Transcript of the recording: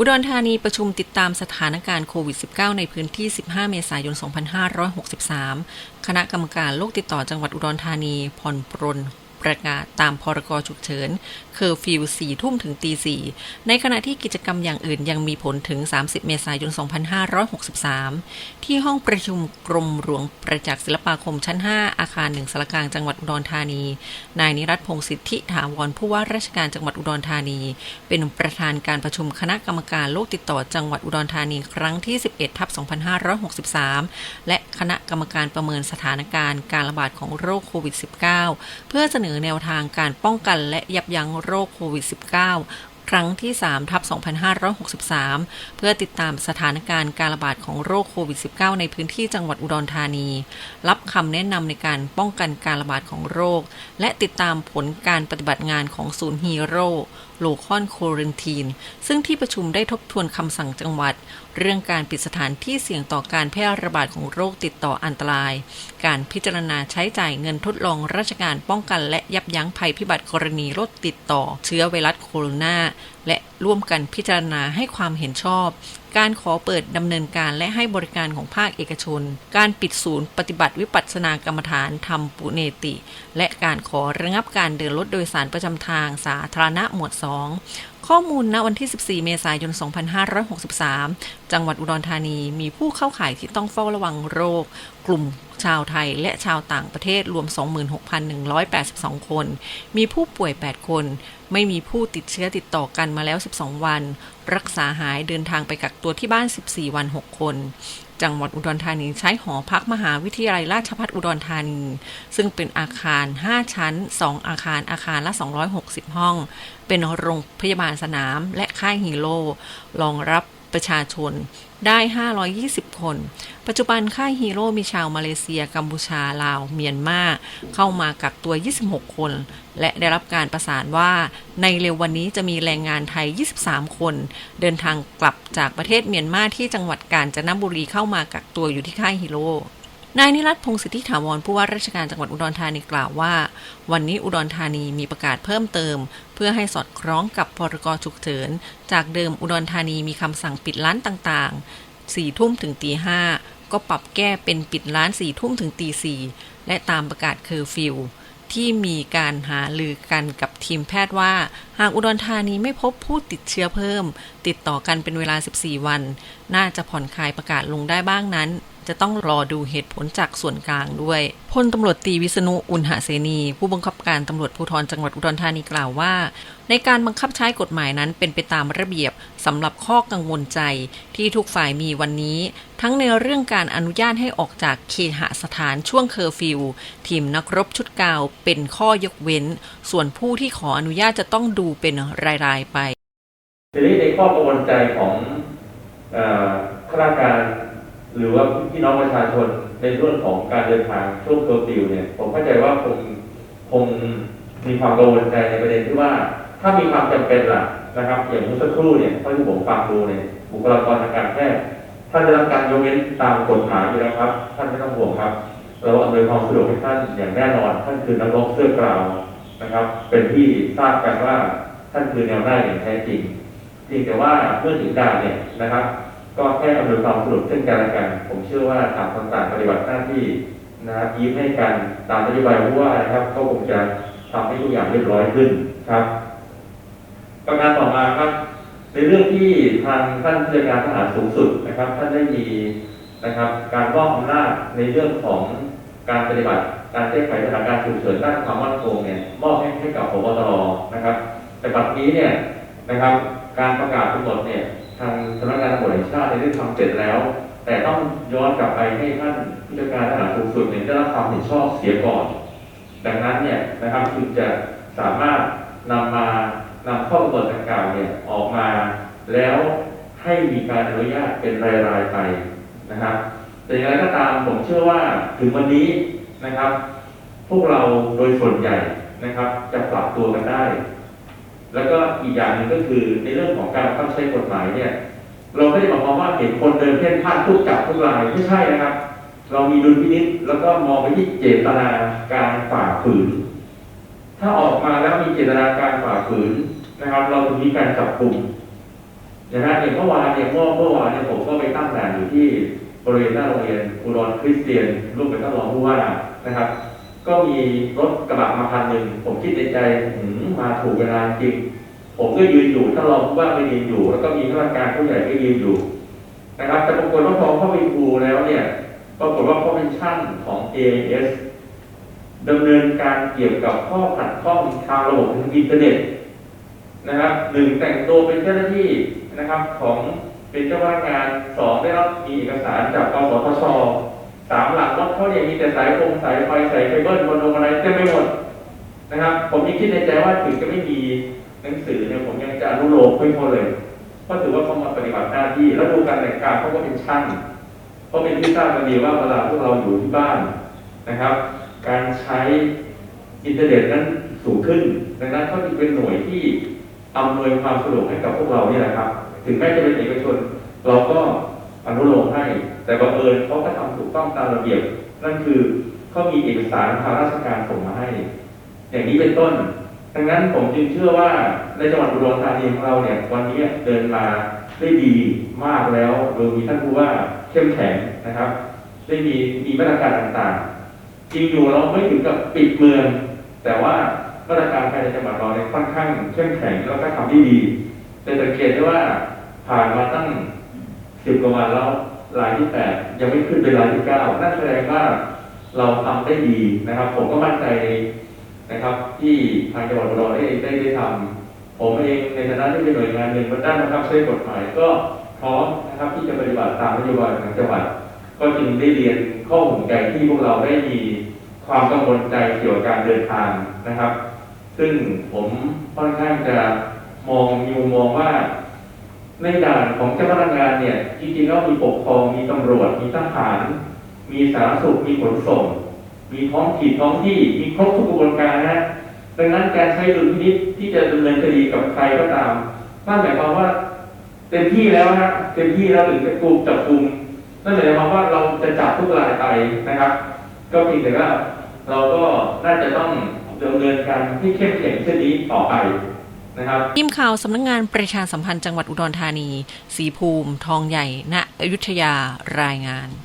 อุดรธานีประชุมติดตามสถานการณ์โควิด -19 ในพื้นที่ 15 เมษายน 2563 คณะกรรมการโรคติดต่อจังหวัดอุดรธานีผ่อนปรนประกาศตามพรกฉุกเฉิน เคอร์ฟิวสี่ทุ่มถึงตีสี่ในขณะที่กิจกรรมอย่างอื่นยังมีผลถึง 30 เมษายน 2563 ที่ห้องประชุมกรมหลวงประจักษ์ศิลปาคมชั้น 5 อาคารหนึ่งสารกลางจังหวัดอุดรธานี นายนิรัตพงศิทธิถาวรผู้ว่าราชการจังหวัดอุดรธานี เป็นประธานการประชุมคณะกรรมการโรคติดต่อจังหวัดอุดรธานีครั้งที่ 11ทับ2563 และคณะกรรมการประเมินสถานการณ์การระบาดของโรคโควิด -19 เพื่อเสนอแนวทางการป้องกันและยับยั้งโรคโควิด -19 ครั้งที่ 3 ทับ 2563 เพื่อติดตามสถานการณ์การระบาดของโรคโควิด -19 ในพื้นที่จังหวัดอุดรธานี รับคำแนะนำในการป้องกันการระบาดของโรค และติดตามผลการปฏิบัติงานของศูนย์ฮีโร่ โลคอนโคเรนทีน ซึ่งที่ประชุมได้ทบทวนคำสั่งจังหวัด เรื่องการปิดสถานที่เสี่ยงต่อการแพร่ระบาดของโรคติดต่ออันตราย การพิจารณาใช้จ่ายเงินทดลองราชการป้องกัน และยับยั้งภัยพิบัติกรณีโรคติดต่อ เชื้อไวรัสโคโรนาและร่วมกันพิจารณาให้ความเห็นชอบ การขอเปิดดำเนินการและให้บริการของภาคเอกชน การปิดศูนย์ปฏิบัติวิปัสสนากรรมฐานธรรมปุเนติ และการขอระงับการเดินรถโดยสารประจำทางสาธารณะหมวด 2 ข้อมูลณวันที่ 14 เมษายน 2563 จังหวัดอุดรธานีมีผู้เข้าข่ายที่ต้องเฝ้าระวังโรค กลุ่มชาวไทยและชาวต่างประเทศรวม 26,182 คน มีผู้ป่วย 8 คน ไม่มีผู้ติดเชื้อติดต่อกันมาแล้ว 12 วัน รักษาหายเดินทางไปกักตัวที่บ้าน 14 วัน 6 คน จังหวัดอุดรธานีใช้หอพักมหาวิทยาลัยราชภัฏอุดรธานี ซึ่งเป็นอาคาร 5 ชั้น 2 อาคารอาคารละ 260 ห้อง เป็นโรงพยาบาลสนามและค่ายฮีโร่รองรับ ประชาชนได้ 520 คน ปัจจุบันค่ายฮีโร่มีชาวมาเลเซีย กัมพูชา ลาว เมียนมา เข้ามากักตัว 26 คน และได้รับการประสานว่า ในเร็ววันนี้จะมีแรงงานไทย 23 คน เดินทางกลับจากประเทศเมียนมาที่จังหวัดกาญจนบุรีเข้ามากักตัวอยู่ที่ค่ายฮีโร่ นายนิรัตพงศ์สิทธิถาวรผู้ว่าราชการจังหวัดอุดรธานีกล่าวว่า วันนี้อุดรธานีมีประกาศเพิ่มเติม เพื่อให้สอดคล้องกับพรกฉุกเฉิน จากเดิมอุดรธานีมีคำสั่งปิดร้านต่างๆสี่ทุ่มถึงตีห้าก็ปรับแก้เป็นปิดร้านสี่ทุ่มถึงตีสี่และตามประกาศเคอร์ฟิวที่มีการหาลือกันกับทีมแพทย์ว่า หากอุดรธานีไม่พบผู้ติดเชื้อเพิ่ม ติดต่อกันเป็นเวลา 14 วัน น่าจะผ่อนคลายประกาศลงได้บ้างนั้น จะต้องรอดูเหตุผลจากส่วนกลางด้วยพลตำรวจตีวิษณุอุณหเสนี ผู้บังคับการตำรวจภูธรจังหวัดอุดรธานีกล่าวว่า ในการบังคับใช้กฎหมายนั้นเป็นไปตามระเบียบสำหรับข้อกังวลใจที่ทุกฝ่ายมีวันนี้ ทั้งในเรื่องการอนุญาตให้ออกจากเคหสถานช่วงเคอร์ฟิวทีมนักรบชุดกาวเป็นข้อยกเว้น ส่วนผู้ที่ขออนุญาตจะต้องดูเป็นรายๆไปทีนี้ในข้อกังวลใจของอข้าราชการ หรือว่าพี่น้องประชาชนในเรื่องของการเดินทางช่วงเคอร์ฟิวเนี่ย ผมเข้าใจว่าคงคงมีความกังวลใจในประเด็นที่ว่า ถ้ามีความจำเป็นล่ะนะครับ อย่างเมื่อสักครู่เนี่ยเท่าที่ผมฟังดูเนี่ยบุคลากรทางการแพทย์ท่านได้รับการยกเว้นตามกฎหมายอยู่แล้วครับ ท่านไม่ต้องห่วงครับเราอำนวยความสะดวกให้ท่านอย่างแน่นอน ท่านคือนักรบเสื้อกราวนะครับ เป็นที่ทราบกันว่าท่านคือแนวหน้าอย่างแท้จริงเพียงแต่ว่าเมื่อถึงด่านเนี่ยนะครับ ก็แค่อำนวยความสะดวกซึ่งกันและกัน ผมเชื่อว่าต่างคนต่างปฏิบัติหน้าที่นะครับยิ้มให้กันตามนโยบายผู้ว่านะครับก็คงจะทำให้ทุกอย่างเรียบร้อยขึ้นครับ ประการต่อมาครับ ในเรื่องที่ทางท่านผู้จัดการทหารสูงสุดนะครับ ท่านได้มีนะครับ การมอบอำนาจในเรื่องของการปฏิบัติ การแก้ไขสถานการณ์ฉุกเฉินด้านความมั่นคงเนี่ยมอบให้ให้กับพบตรนะครับ แต่บัดนี้เนี่ยนะครับ การประกาศกำหนดเนี่ย ทางสำนักงานตำรวจแห่งชาติได้ทำเสร็จแล้ว แต่ต้องย้อนกลับไปให้ท่านผู้จัดการทหารสูงสุดเนี่ยได้รับความเห็นชอบเสียก่อน ดังนั้นเนี่ยนะครับจึงจะสามารถนำมานำข้อกำหนดดังกล่าวเนี่ยออกมา แล้วให้มีการอนุญาตเป็นรายๆไปนะครับ แต่อย่างไรก็ตามผมเชื่อว่าถึงวันนี้นะครับ พวกเราโดยส่วนใหญ่นะครับ จะปรับตัวกันได้ แล้วก็อีกอย่างหนึ่งก็คือในเรื่องของการบังใช้กฎหมายเนี่ย เราไม่ได้หมายความว่าเห็นคนเดินเพ่นพ่านทุกจับทุกรายไม่ใช่นะครับ เรามีดุลพินิจแล้วก็มองไปที่เจตนาการฝ่าฝืน ถ้าออกมาแล้วมีเจตนาการฝ่าฝืนนะครับ เราจะมีการจับกลุ่มนะฮะอย่างเมื่อวานเนี่ยเมื่อเมื่อวานเนี่ยผมก็ไปตั้งด่านอยู่ที่บริเวณหน้าโรงเรียนอุดรคริสเตียนร่วมกับท่านรองผู้ว่านะครับ ก็มีรถกระบะมาคันหนึ่งผมคิดในใจหืมมาถูกเวลาจริง ผมก็ยืนอยู่ท่านรองผู้ว่าก็ยืนอยู่ แล้วก็มีข้าราชการผู้ใหญ่ก็ยืนอยู่ นะครับแต่ปรากฏว่าพอเข้าไปดูแล้วเนี่ยปรากฏว่าเขาเป็นช่างของ AIS ดำเนินการเกี่ยวกับข้อขัดข้องทางระบบทางอินเทอร์เน็ตนะครับหนึ่งแต่งตัวเป็นเจ้าหน้าที่นะครับของเป็นเจ้าพนักงานสองได้รับมีเอกสารจากกสทช สามหลังรถเขาเนี่ยมีแต่สายฟงสายไฟสายเคเบิลบนลงอะไรเต็มไปหมดนะครับ ผมยังคิดในใจว่าถึงจะไม่มีหนังสือเนี่ยผมยังจะอนุโลมให้เขาเลยเพราะถือว่าเขามาปฏิบัติหน้าที่แล้วดูการแต่งกายเขาก็เป็นช่างเขาเป็นที่ทราบกันดีว่าเวลาพวกเราอยู่ที่บ้านนะครับ การใช้อินเทอร์เน็ตนั้นสูงขึ้น ดังนั้นเขาจึงเป็นหน่วยที่อำนวยความสะดวกให้กับพวกเรานี่แหละครับ ถึงแม้จะเป็นเอกชน เราก็อนุโลมให้ แต่บังเอิญเขาก็ทำถูกต้องตามระเบียบ นั่นคือเขามีเอกสารทางราชการส่งมาให้ อย่างนี้เป็นต้น ดังนั้นผมจึงเชื่อว่าในจังหวัดอุดรธานีของเราเนี่ยวันนี้เดินมาได้ดีมากแล้วโดยมีท่านผู้ว่าเข้มแข็งนะครับ ได้มีมีมาตรการต่างๆ จริงอยู่เราไม่ถึงกับปิดเมือง แต่ว่ามาตรการภายในจังหวัดเราเนี่ยค่อนข้างเข้มแข็งแล้วก็ทำได้ดีแต่สังเกตได้ว่าผ่านมาตั้งสิบกว่าวันแล้ว รายที่แปดยังไม่ขึ้นเป็นรายที่เก้านั่นแสดงว่าเราทำได้ดีนะครับ ผมก็มั่นใจนะครับ ที่ทางจังหวัดอุดรได้ได้ได้ทำผมเองในฐานะที่เป็นหน่วยงานหนึ่งบนด้านบังคับใช้กฎหมายก็พร้อมนะครับที่จะปฏิบัติตามนโยบายของจังหวัด ก็จึงได้เรียนข้อห่วงใยที่พวกเราได้มีความกังวลใจเกี่ยวกับการเดินทางนะครับ ซึ่งผมค่อนข้างจะมองมีมุมมองว่า ในด่านของเจ้าพนักงานเนี่ยจริงๆแล้วมีปกครองมีตำรวจมีทหาร มีสาธารณสุขมีขนส่ง มีท้องถิ่นท้องที่มีครบทุกกระบวนการนะฮะดังนั้นการใช้ดุลพินิจที่จะดำเนินคดีกับใครก็ตามนั่นหมายความว่าเต็มที่แล้วนะเต็มที่แล้วถึงจะกลุ่มจับกลุ่มนั่นหมายความว่าเราจะจับทุกรายไปนะครับ ก็เพียงแต่ว่าเราก็น่าจะต้องดำเนินการที่เข้มแข็งเช่นนี้ต่อไป นะครับทีมข่าวสำนักงานประชาสัมพันธ์จังหวัดอุดรธานี สีภูมิ ทองใหญ่ ณอยุธยารายงาน